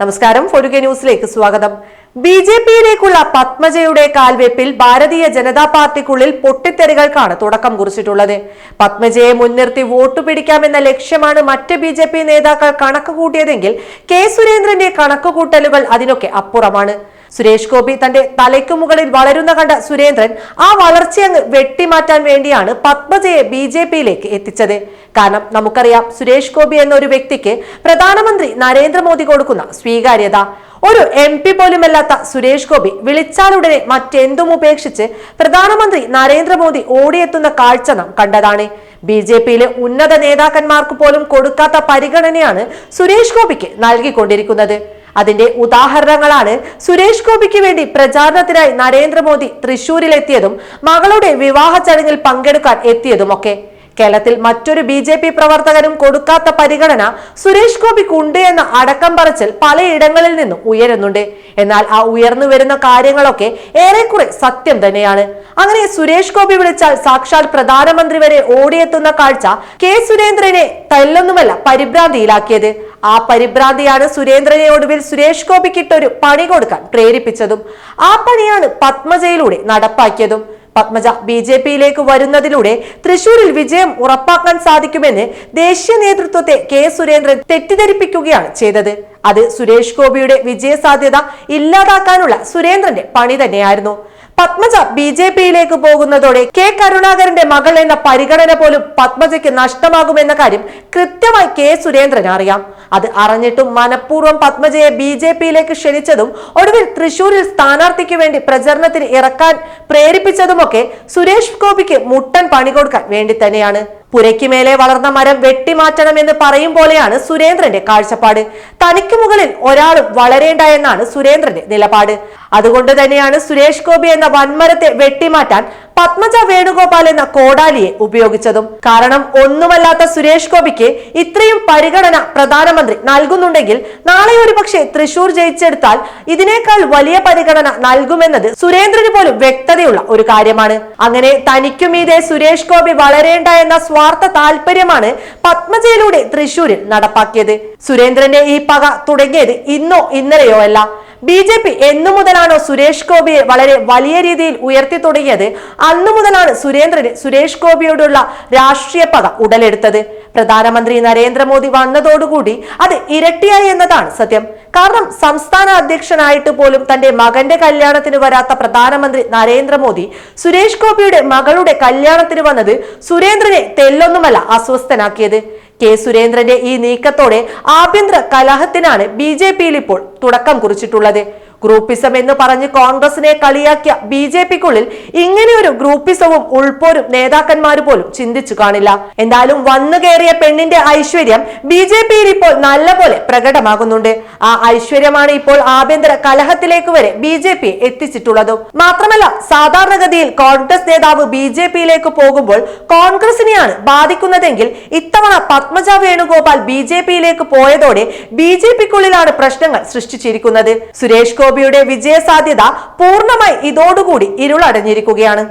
നമസ്കാരം. ഫോർക്കെ ന്യൂസിലേക്ക് സ്വാഗതം. ബി ജെ പിയിലേക്കുള്ള പത്മജയുടെ കാൽവെപ്പിൽ ഭാരതീയ ജനതാ പാർട്ടിക്കുള്ളിൽ പൊട്ടിത്തെറികൾക്കാണ് തുടക്കം കുറിച്ചിട്ടുള്ളത്. പത്മജയെ മുൻനിർത്തി വോട്ട് പിടിക്കാമെന്ന ലക്ഷ്യമാണ് മറ്റ് ബി ജെ പി നേതാക്കൾ കണക്ക് കൂട്ടിയതെങ്കിൽ കെ സുരേന്ദ്രന്റെ കണക്കുകൂട്ടലുകൾ അതിനൊക്കെ അപ്പുറമാണ്. സുരേഷ് ഗോപി തന്റെ തലയ്ക്കു മുകളിൽ വളരുന്ന കണ്ട സുരേന്ദ്രൻ ആ വളർച്ചയങ്ങ് വെട്ടിമാറ്റാൻ വേണ്ടിയാണ് പത്മജയെ ബി ജെ പിയിലേക്ക് എത്തിച്ചത്. കാരണം നമുക്കറിയാം സുരേഷ് ഗോപി എന്ന ഒരു വ്യക്തിക്ക് പ്രധാനമന്ത്രി നരേന്ദ്രമോദി കൊടുക്കുന്ന സ്വീകാര്യത. ഒരു എം പി പോലുമല്ലാത്ത സുരേഷ് ഗോപി വിളിച്ചാലുടനെ മറ്റെന്തും ഉപേക്ഷിച്ച് പ്രധാനമന്ത്രി നരേന്ദ്രമോദി ഓടിയെത്തുന്ന കാഴ്ച നാം കണ്ടതാണ്. ബി ജെ പിയിലെ ഉന്നത നേതാക്കന്മാർക്ക് പോലും കൊടുക്കാത്ത പരിഗണനയാണ് സുരേഷ് ഗോപിക്ക് നൽകിക്കൊണ്ടിരിക്കുന്നത്. അതിന്റെ ഉദാഹരണങ്ങളാണ് സുരേഷ് ഗോപിക്ക് വേണ്ടി പ്രചാരണത്തിനായി നരേന്ദ്രമോദി തൃശൂരിലെത്തിയതും മകളുടെ വിവാഹ ചടങ്ങിൽ പങ്കെടുക്കാൻ എത്തിയതുമൊക്കെ. കേരളത്തിൽ മറ്റൊരു ബി ജെ പി പ്രവർത്തകരും കൊടുക്കാത്ത പരിഗണന സുരേഷ് ഗോപിക്കുണ്ട് എന്ന അടക്കം പറച്ചിൽ പലയിടങ്ങളിൽ നിന്നും ഉയരുന്നുണ്ട്. എന്നാൽ ആ ഉയർന്നു വരുന്ന കാര്യങ്ങളൊക്കെ ഏറെക്കുറെ സത്യം തന്നെയാണ്. അങ്ങനെ സുരേഷ് ഗോപി വിളിച്ചാൽ സാക്ഷാൽ പ്രധാനമന്ത്രി വരെ ഓടിയെത്തുന്ന കാഴ്ച കെ സുരേന്ദ്രനെ തല്ലൊന്നുമല്ല പരിഭ്രാന്തിയിലാക്കിയത്. ആ പരിഭ്രാന്തിയാണ് സുരേന്ദ്രനെ ഒടുവിൽ സുരേഷ് ഗോപിക്കിട്ടൊരു പണി കൊടുക്കാൻ പ്രേരിപ്പിച്ചതും. ആ പണിയാണ് പത്മജയിലൂടെ നടപ്പാക്കിയതും. പത്മജ ബി ജെ പിയിലേക്ക് വരുന്നതിലൂടെ തൃശൂരിൽ വിജയം ഉറപ്പാക്കാൻ സാധിക്കുമെന്ന് ദേശീയ നേതൃത്വത്തെ കെ സുരേന്ദ്രൻ തെറ്റിദ്ധരിപ്പിക്കുകയാണ് ചെയ്തത്. അത് സുരേഷ് ഗോപിയുടെ വിജയ സാധ്യത ഇല്ലാതാക്കാനുള്ള സുരേന്ദ്രന്റെ പണി തന്നെയായിരുന്നു. പത്മജ ബി ജെ പിയിലേക്ക് പോകുന്നതോടെ കെ കരുണാകരന്റെ മകൾ എന്ന പരിഗണന പോലും പത്മജയ്ക്ക് നഷ്ടമാകുമെന്ന കാര്യം കൃത്യമായി കെ സുരേന്ദ്രൻ അറിയാം. അത് അറിഞ്ഞിട്ടും മനഃപൂർവം പത്മജയെ ബി ജെ പിയിലേക്ക് ക്ഷണിച്ചതും ഒടുവിൽ തൃശൂരിൽ സ്ഥാനാർത്ഥിക്ക് വേണ്ടി പ്രചരണത്തിന് ഇറക്കാൻ പ്രേരിപ്പിച്ചതുമൊക്കെ സുരേഷ് ഗോപിക്ക് മുട്ടൻ പണി കൊടുക്കാൻ വേണ്ടി തന്നെയാണ്. പുരയ്ക്ക് മേലെ വളർന്ന മരം വെട്ടിമാറ്റണം എന്ന് പറയും പോലെയാണ് സുരേന്ദ്രന്റെ കാഴ്ചപ്പാട്. തനിക്ക് മുകളിൽ ഒരാളും വളരേണ്ട എന്നാണ് സുരേന്ദ്രന്റെ നിലപാട്. അതുകൊണ്ട് തന്നെയാണ് സുരേഷ് ഗോപി എന്ന വൻമരത്തെ വെട്ടിമാറ്റാൻ പത്മജ വേണുഗോപാൽ എന്ന കോടാലിയെ ഉപയോഗിച്ചതും. കാരണം ഒന്നുമല്ലാത്ത സുരേഷ് ഗോപിക്ക് ഇത്രയും പരിഗണന പ്രധാനമന്ത്രി നൽകുന്നുണ്ടെങ്കിൽ നാളെ ഒരുപക്ഷെ തൃശൂർ ജയിച്ചെടുത്താൽ ഇതിനേക്കാൾ വലിയ പരിഗണന നൽകുമെന്നത് സുരേന്ദ്രന് പോലും വ്യക്തതയുള്ള ഒരു കാര്യമാണ്. അങ്ങനെ തനിക്കുമീതെ സുരേഷ് ഗോപി വളരേണ്ട എന്ന സ്വാർത്ഥ താല്പര്യമാണ് പത്മജയിലൂടെ തൃശൂരിൽ നടപ്പാക്കിയത്. സുരേന്ദ്രന്റെ ഈ പക തുടങ്ങിയത് ഇന്നോ ഇന്നലെയോ അല്ല. ബി ജെ പി എന്നു മുതലാണോ സുരേഷ് ഗോപിയെ വളരെ വലിയ രീതിയിൽ ഉയർത്തി തുടങ്ങിയത്? അന്നു മുതലാണ് സുരേന്ദ്രന് സുരേഷ് ഗോപിയോടുള്ള രാഷ്ട്രീയ പക ഉടലെടുത്തത്. പ്രധാനമന്ത്രി നരേന്ദ്രമോദി വന്നതോടുകൂടി അത് ഇരട്ടിയായി എന്നതാണ് സത്യം. കാരണം സംസ്ഥാന അധ്യക്ഷനായിട്ട് പോലും തന്റെ മകന്റെ കല്യാണത്തിന് വരാത്ത പ്രധാനമന്ത്രി നരേന്ദ്രമോദി സുരേഷ് ഗോപിയുടെ മകളുടെ കല്യാണത്തിന് വന്നത് സുരേന്ദ്രനെ തെല്ലൊന്നുമല്ല അസ്വസ്ഥനാക്കിയത്. കെ സുരേന്ദ്രന്റെ ഈ നീക്കത്തോടെ ആഭ്യന്തര കലഹത്തിനാണ് ബി ജെ പിയിൽ ഇപ്പോൾ തുടക്കം കുറിച്ചിട്ടുള്ളത്. ഗ്രൂപ്പിസം എന്ന് പറഞ്ഞ് കോൺഗ്രസിനെ കളിയാക്കിയ ബി ജെ പിക്കുള്ളിൽ ഇങ്ങനെയൊരു ഗ്രൂപ്പിസവും ഉൾപ്പോരും നേതാക്കന്മാർ പോലും ചിന്തിച്ചു കാണില്ല. എന്തായാലും വന്നു കയറിയ പെണ്ണിന്റെ ഐശ്വര്യം ബി ജെ പിയിൽ ഇപ്പോൾ നല്ലപോലെ പ്രകടമാകുന്നുണ്ട്. ആ ഐശ്വര്യമാണ് ഇപ്പോൾ ആഭ്യന്തര കലഹത്തിലേക്ക് വരെ ബി ജെ പി എത്തിച്ചിട്ടുള്ളതും. മാത്രമല്ല സാധാരണഗതിയിൽ കോൺഗ്രസ് നേതാവ് ബി ജെ പിയിലേക്ക് പോകുമ്പോൾ കോൺഗ്രസിനെയാണ് ബാധിക്കുന്നതെങ്കിൽ ഇത്തവണ പത്മജ വേണുഗോപാൽ ബി ജെ പിയിലേക്ക് പോയതോടെ ബി ജെ പിക്കുള്ളിലാണ് പ്രശ്നങ്ങൾ സൃഷ്ടിച്ചിരിക്കുന്നത്. സുരേഷ് ഗോപിയുടെ വിജയ സാധ്യത പൂർണമായി ഇതോടുകൂടി ഇരുളടഞ്ഞിരിക്കുകയാണ്